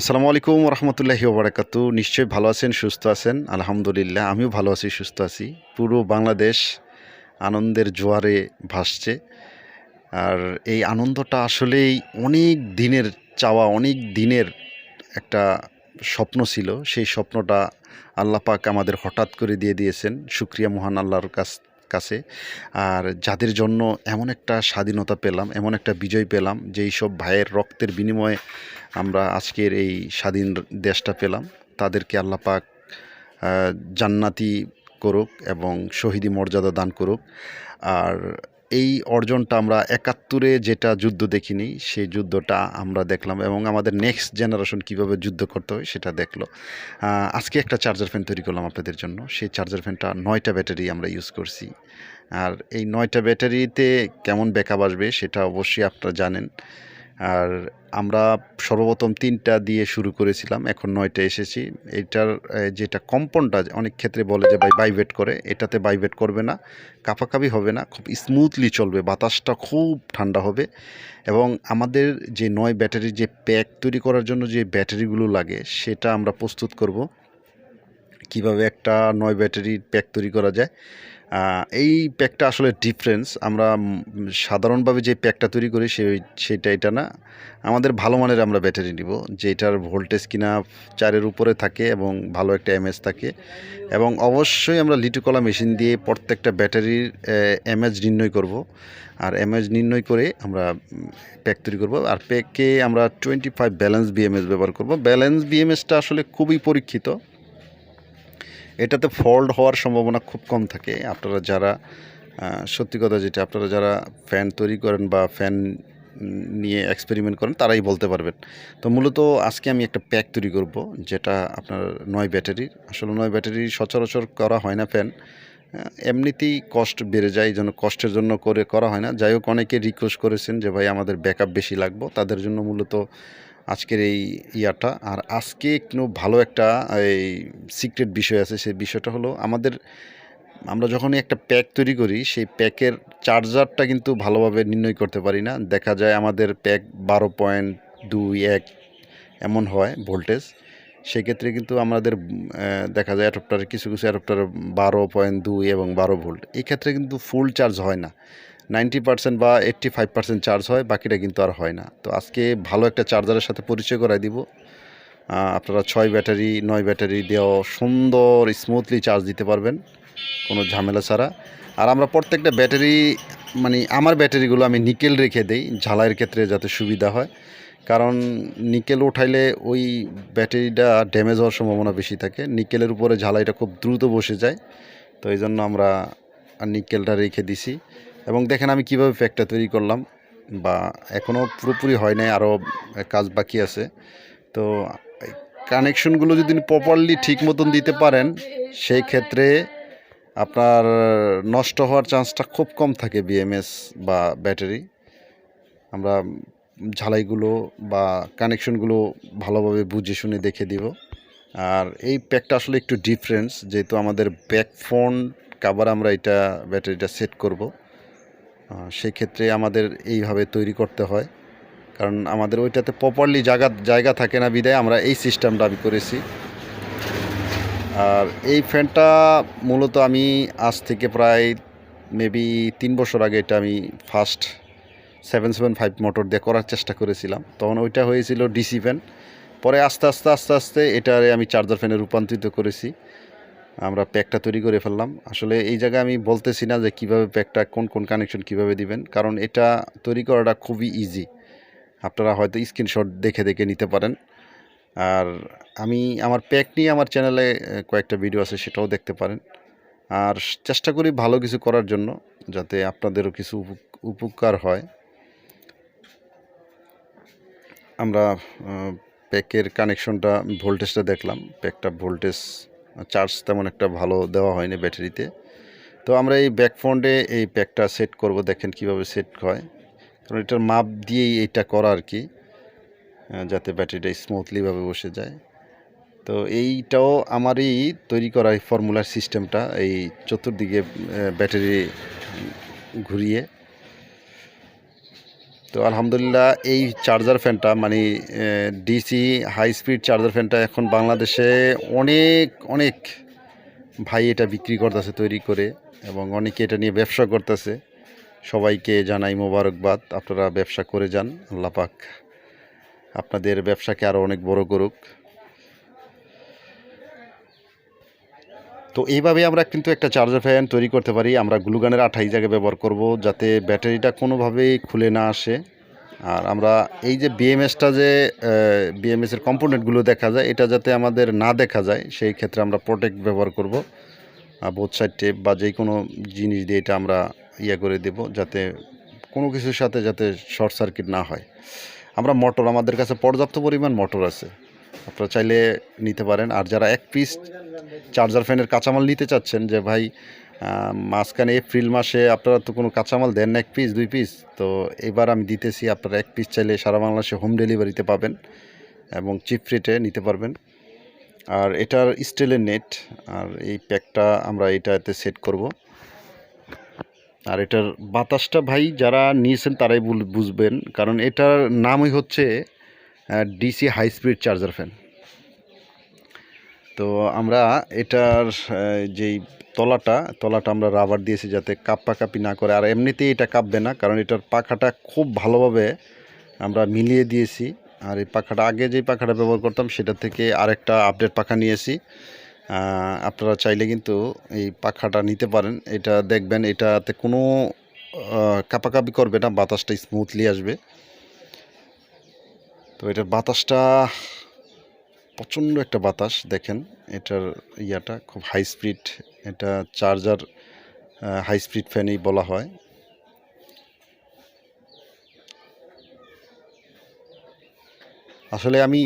আসসালামু আলাইকুম রহমতুল্লাহি ওবরাকাতু। নিশ্চয়ই ভালো আছেন, সুস্থ আছেন? আলহামদুলিল্লাহ আমিও ভালো আছি, সুস্থ আছি। পুরো বাংলাদেশ আনন্দের জোয়ারে ভাসছে। আর এই আনন্দটা আসলেই অনেক দিনের চাওয়া, অনেক দিনের একটা স্বপ্ন ছিল। সেই স্বপ্নটা আল্লাহ পাক আমাদের হঠাৎ করে দিয়ে দিয়েছেন। শুক্রিয়া মহান আল্লাহর কাছ, কাছে। আর যাদের জন্য এমন একটা স্বাধীনতা পেলাম, এমন একটা বিজয় পেলাম, যেই সব ভাইয়ের রক্তের বিনিময়ে আমরা আজকের এই স্বাধীন দেশটা পেলাম। তাদেরকে আল্লাহ পাক জান্নাতি করুক এবং শহীদি মর্যাদা দান করুক। আর এই অর্জনটা আমরা একাত্তরে যেটা যুদ্ধ দেখিনি, সেই যুদ্ধটা আমরা দেখলাম এবং আমাদের নেক্সট জেনারেশন কীভাবে যুদ্ধ করতে হয় সেটা দেখল। আজকে একটা চার্জার ফ্যান তৈরি করলাম আপনাদের জন্য। সেই চার্জার ফ্যানটা নয়টা ব্যাটারি আমরা ইউজ করছি। আর এই নয়টা ব্যাটারিতে কেমন ব্যাকআপ আসবে সেটা অবশ্যই আপনারা জানেন। আর আমরা সর্বপ্রথম তিনটা দিয়ে শুরু করেছিলাম, এখন নয়টা এসেছি। এটার যেটা কম্পনটা, অনেক ক্ষেত্রে বলে যে ভাই বাইভেট করে, এটাতে বাইভেট করবে না, কাপাকাপি হবে না, খুব স্মুথলি চলবে, বাতাসটা খুব ঠান্ডা হবে। এবং আমাদের যে নয় ব্যাটারির যে প্যাক তৈরি করার জন্য যে ব্যাটারিগুলো লাগে, সেটা আমরা প্রস্তুত করব। কীভাবে একটা নয় ব্যাটারির প্যাক তৈরি করা যায় এই প্যাকটা আসলে ডিফারেন্স আমরা সাধারণভাবে যে প্যাকটা তৈরি করি সেই সেটা এটা না। আমাদের ভালো মানের আমরা ব্যাটারি নিব, যেটার ভোল্টেজ কিনা চারের উপরে থাকে এবং ভালো একটা এমএস থাকে। এবং অবশ্যই আমরা লিটুকলা মেশিন দিয়ে প্রত্যেকটা ব্যাটারির এমএচ নির্ণয় করব। আর এমএচ নির্ণয় করে আমরা প্যাক তৈরি করব। আর প্যাকে আমরা টোয়েন্টি ফাইভ ব্যালেন্স বিএমএস ব্যবহার করব। ব্যালেন্স বিএমএসটা আসলে খুবই পরীক্ষিত। এটাতে ফল্ট হওয়ার সম্ভাবনা খুব কম থাকে। আপনারা যারা সত্যি কথা যেটা, আপনারা যারা ফ্যান তৈরি করেন বা ফ্যান নিয়ে এক্সপেরিমেন্ট করেন, তারাই বলতে পারবেন। তো মূলত আজকে আমি একটা প্যাক তৈরি করব, যেটা আপনার নয় ব্যাটারির। আসলে নয় ব্যাটারি সচরাচর করা হয় না ফ্যান এমনিতেই কষ্ট বেড়ে যায়, এই জন্য কষ্টের জন্য করে করা হয় না। যাই হোক, অনেকে রিকোয়েস্ট করেছেন যে, ভাই, আমাদের ব্যাকআপ বেশি লাগবো। তাদের জন্য মূলত আজকের এই ইয়াটা। আর আজকে একটু ভালো একটা, এই সিক্রেট বিষয় আছে, সেই বিষয়টা হলো আমাদের, আমরা যখনই একটা প্যাক তৈরি করি, সেই প্যাকের চার্জারটা কিন্তু ভালোভাবে নির্ণয় করতে পারি না। দেখা যায় আমাদের প্যাক বারো পয়েন্ট দুই এক এমন হয় ভোল্টেজ সেক্ষেত্রে কিন্তু আমাদের দেখা যায় অ্যাডপ্টারের কিছু কিছু অ্যাডপ্টার বারো পয়েন্ট দুই এবং বারো ভোল্ট এই ক্ষেত্রে কিন্তু ফুল চার্জ হয় না। নাইনটি পার্সেন্ট বা এইট্টি ফাইভ পার্সেন্ট চার্জ হয়, বাকিটা কিন্তু আর হয় না। তো আজকে ভালো একটা চার্জারের সাথে পরিচয় করাই দিব। আপনারা ছয় ব্যাটারি, নয় ব্যাটারি দেওয়া সুন্দর স্মুথলি চার্জ দিতে পারবেন, কোনো ঝামেলা ছাড়া। আর আমরা প্রত্যেকটা ব্যাটারি মানে আমার ব্যাটারিগুলো আমি নিকেল রেখে দেই, ঝালাইয়ের ক্ষেত্রে যাতে সুবিধা হয়। কারণ নিকেল উঠাইলে ওই ব্যাটারিটা ড্যামেজ হওয়ার সম্ভাবনা বেশি থাকে। নিকেলের উপরে ঝালাইটা খুব দ্রুত বসে যায়। তো এই জন্য আমরা নিকেলটা রেখে দিছি। এবং দেখেন আমি কীভাবে প্যাকটা তৈরি করলাম বা এখনও পুরোপুরি হয় নাই আরও কাজ বাকি আছে। তো কানেকশনগুলো যদি প্রপারলি ঠিক মতন দিতে পারেন, সেই ক্ষেত্রে আপনার নষ্ট হওয়ার চান্সটা খুব কম থাকে বিএমএস বা ব্যাটারি। আমরা ঝালাইগুলো বা কানেকশনগুলো ভালোভাবে বুঝে শুনে দেখে দিব। আর এই প্যাকটা আসলে একটু ডিফারেন্স যেহেতু আমাদের ব্যাক ফোন কাবার আমরা এটা ব্যাটারিটা সেট করব। আহ, সেই ক্ষেত্রে আমাদের এইভাবে তৈরি করতে হয়। কারণ আমাদের ওইটাতে প্রপারলি জায়গা জায়গা থাকে না বিদায় আমরা এই সিস্টেমটা আমি করেছি। আর এই ফ্যানটা মূলত আমি আজ থেকে প্রায় মেবি তিন বছর আগে এটা আমি first seven seven five motor দিয়ে করার চেষ্টা করেছিলাম। তখন ওইটা হয়েছিল ডিসি ফ্যান পরে আস্তে আস্তে আস্তে আস্তে এটারে আমি চার্জার ফ্যানে রূপান্তরিত করেছি। আমরা প্যাকটা তৈরি করে ফেললাম। আসলে এই জায়গায় আমি বলতেছি না যে কীভাবে প্যাকটা, কোন কোন কানেকশন কীভাবে দিবেন, কারণ এটা তৈরি করাটা খুবই ইজি আপনারা হয়তো স্ক্রিনশট দেখে দেখে নিতে পারেন। আর আমি, আমার প্যাক নিয়ে আমার চ্যানেলে কয়েকটা ভিডিও আছে, সেটাও দেখতে পারেন। আর চেষ্টা করি ভালো কিছু করার জন্য, যাতে আপনাদেরও কিছু উপ- উপকার হয়। আমরা প্যাকের কানেকশনটা ভোল্টেজটা দেখলাম। প্যাকটা ভোল্টেজ চার্জ তেমন একটা ভালো দেওয়া হয়নি ব্যাটারিতে। তো আমরা এই ব্যাক ফ্রন্টে এই প্যাকটা সেট করব, দেখেন কীভাবে সেট হয়। কারণ এটার মাপ দিয়েই এইটা করা আর কি যাতে ব্যাটারিটা স্মুথলিভাবে বসে যায়। তো এইটাও আমারই তৈরি করা এই ফর্মুলার সিস্টেমটা এই চতুর্দিকে ব্যাটারি ঘুরিয়ে। তো আলহামদুলিল্লাহ এই চার্জার ফ্যানটা মানে ডিসি হাই স্পিড চার্জার ফ্যানটা এখন বাংলাদেশে অনেক অনেক ভাই এটা বিক্রি করতেছে, তৈরি করে এবং অনেকে এটা নিয়ে ব্যবসা করতেছে। সবাইকে জানাই মোবারকবাদ, আপনারা ব্যবসা করে যান আল্লাপাক আপনাদের ব্যবসাকে আরও অনেক বড় করুক। তো এইভাবে আমরা কিন্তু একটা চার্জার ফ্যান তৈরি করতে পারি। আমরা গ্লুগানের আঠাই জায়গায় ব্যবহার করব যাতে ব্যাটারিটা কোনোভাবেই খুলে না আসে। আর আমরা এই যে বিএমএসটা যে বিএমএসের কম্পোনেন্টগুলো দেখা যায়, এটা যাতে আমাদের না দেখা যায়, সেই ক্ষেত্রে আমরা প্রোটেক্ট ব্যবহার করব। বোথ সাইড টেপ বা যে কোনো জিনিস দিয়ে এটা আমরা ইয়ে করে দেব যাতে কোনো কিছুর সাথে যাতে শর্ট সার্কিট না হয়। আমরা মোটর আমাদের কাছে পর্যাপ্ত পরিমাণ মোটর আছে। আপনারা চাইলে নিতে পারেন। আর যারা এক পিস চার্জার ফ্যানের কাঁচামাল নিতে চাচ্ছেন যে ভাই মাঝখানে এপ্রিল মাসে আপনারা তো কোনো কাঁচামাল দেন না, এক পিস দুই পিস তো এবার আমি দিতেছি, আপনারা এক পিস চাইলে সারা বাংলাদেশে হোম ডেলিভারিতে পাবেন এবং চিপ রেটে নিতে পারবেন। আর এটার স্টিলের নেট আর এই প্যাকটা আমরা এটাতে সেট করব। আর এটার বাতাসটা ভাই, যারা নিয়েছেন তারাই বুঝবেন, কারণ এটার নামই হচ্ছে DC high speed charger fan তো আমরা এটার যেই তলাটা তলাটা আমরা রাবার দিয়েছি যাতে কাপ্পা কাপি না করে। আর এমনিতেই এটা কাঁপবে না, কারণ এটার পাখাটা খুব ভালোভাবে আমরা মিলিয়ে দিয়েছি। আর এই পাখাটা, আগে যেই পাখাটা ব্যবহার করতাম, সেটা থেকে আরেকটা আপডেট পাখা নিয়েছি। আপনারা চাইলে কিন্তু এই পাখাটা নিতে পারেন। এটা দেখবেন, এটাতে কোনো কাপাকাপি করবে না, বাতাসটা স্মুথলি আসবে। তো এটার বাতাসটা, প্রচণ্ড একটা বাতাস, দেখেন এটার ইয়াটা খুব হাই স্পিড এটা চার্জার হাই স্পিড ফ্যানই বলা হয়। আসলে আমি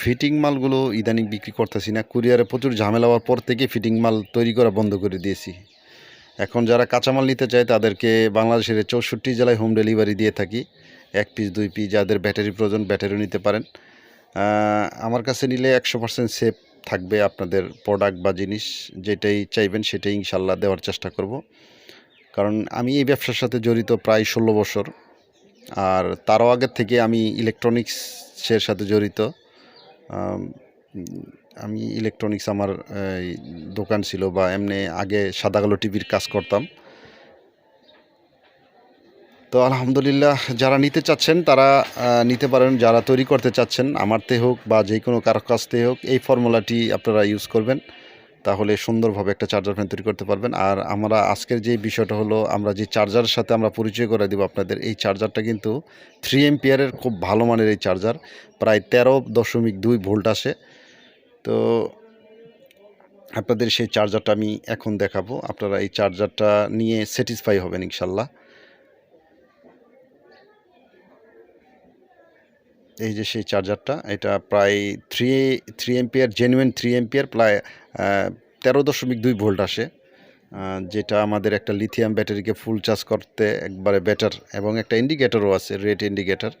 ফিটিং মালগুলো ইদানিং বিক্রি করতেছি না, কুরিয়ারে প্রচুর ঝামেলা হওয়ার পর থেকে ফিটিং মাল তৈরি করা বন্ধ করে দিয়েছি। এখন যারা কাঁচামাল নিতে চায় তাদেরকে বাংলাদেশের চৌষট্টি জেলায় হোম ডেলিভারি দিয়ে থাকি। এক পিস দুই পিস যাদের ব্যাটারি প্রয়োজন ব্যাটারিও নিতে পারেন। আমার কাছে নিলে একশো পার্সেন্ট সেফ থাকবে আপনাদের প্রোডাক্ট বা জিনিস, যেটাই চাইবেন সেটাই ইনশাল্লাহ দেওয়ার চেষ্টা করব। কারণ আমি এই ব্যবসার সাথে জড়িত প্রায় ষোলো বছর, আর তারও আগের থেকে আমি ইলেকট্রনিক্সের সাথে জড়িত। আমি ইলেকট্রনিক্স আমার দোকান ছিল বা এমনি আগে সাদা কালো টিভির কাজ করতাম। তো আলহামদুলিল্লাহ যারা নিতে চাচ্ছেন, তারা নিতে পারেন, যারা তৈরি করতে চাচ্ছেন, আমারতে হোক বা যে কোনো কারও কাছতে হোক, এই ফর্মুলাটি আপনারা ইউজ করবেন। তাহলে সুন্দরভাবে একটা চার্জার ফ্যান তৈরি করতে পারবেন। আর আমরা আজকের যে বিষয়টা হলো, আমরা যে চার্জারের সাথে আমরা পরিচয় করে দিব আপনাদের, এই চার্জারটা কিন্তু থ্রি এমপিয়ারের খুব ভালো মানের এই চার্জার প্রায় তেরো দশমিক দুই ভোল্ট আসে। তো আপনাদের সেই চার্জারটা আমি এখন দেখাবো। আপনারা এই চার্জারটা নিয়ে স্যাটিসফাই হবেন ইনশাল্লাহ। এই যে সেই চার্জারটা, এটা প্রায় three three ampere genuine three ampere প্রায় তেরো দশমিক দুই ভোল্ট আসে। যেটা আমাদের একটা লিথিয়াম ব্যাটারিকে ফুল চার্জ করতে একবারে বেটার এবং একটা ইন্ডিকেটরও আছে রেড ইন্ডিকেটর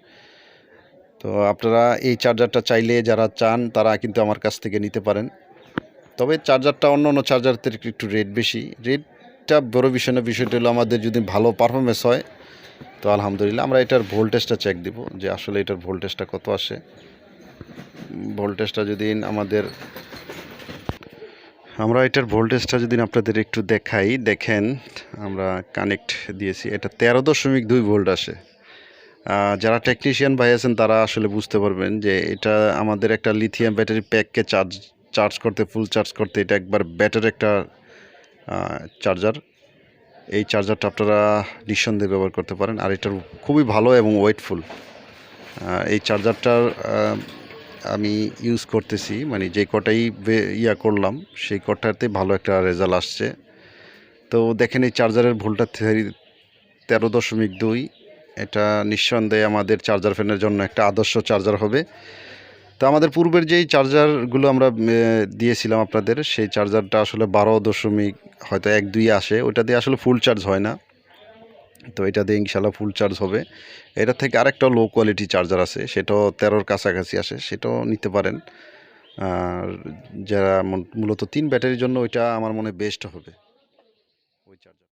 তো আপনারা এই চার্জারটা চাইলে যারা চান, তারা কিন্তু আমার কাছ থেকে নিতে পারেন। তবে চার্জারটা অন্য অন্য চার্জারদের একটু রেট বেশি। রেটটা বড় বিষয় না, বিষয়টা হলো আমাদের যদি ভালো পারফরমেন্স হয় তো আলহামদুলিল্লাহ আমরা এটার ভোল্টেজটা চেক দিব যে আসলে এটার ভোল্টেজটা কত আসে। ভোল্টেজটা যদি আমাদের, আমরা এটার ভোল্টেজটা যদি আপনাদের একটু দেখাই, দেখেন আমরা কানেক্ট দিয়েছি, এটা তেরো দশমিক দুই ভোল্ট আসে। যারা টেকনিশিয়ান ভাই আছেন, তারা আসলে বুঝতে পারবেন যে এটা আমাদের একটা লিথিয়াম ব্যাটারি প্যাককে চার্জ চার্জ করতে ফুল চার্জ করতে এটা একবার ব্যাটার একটা চার্জার এই চার্জারটা আপনারা নিঃসন্দেহে ব্যবহার করতে পারেন। আর এটার খুবই ভালো এবং ওয়েটফুল। এই চার্জারটার আমি ইউজ করতেছি। মানে যে কটাই ইয়া করলাম, সেই কটাতে ভালো একটা রেজাল্ট আসছে। তো দেখেন এই চার্জারের ভোল্টটা থে- তেরো দশমিক দুই। এটা নিঃসন্দেহে আমাদের চার্জার ফ্যানের জন্য একটা আদর্শ চার্জার হবে। তো আমাদের পূর্বের যেই চার্জারগুলো আমরা দিয়েছিলাম আপনাদের, সেই চার্জারটা আসলে বারো দশমিক হয়তো এক দুই আসে। ওটা দিয়ে আসলে ফুল চার্জ হয় না। তো এটা দিয়ে ইনশাল্লাহ ফুল চার্জ হবে। এটা থেকে আরেকটা লো কোয়ালিটি চার্জার আছে, সেটাও তেরোর কাছাকাছি আসে, সেটাও নিতে পারেন। আর যারা মূলত তিন ব্যাটারির জন্য ওইটা আমার মনে বেস্ট হবে।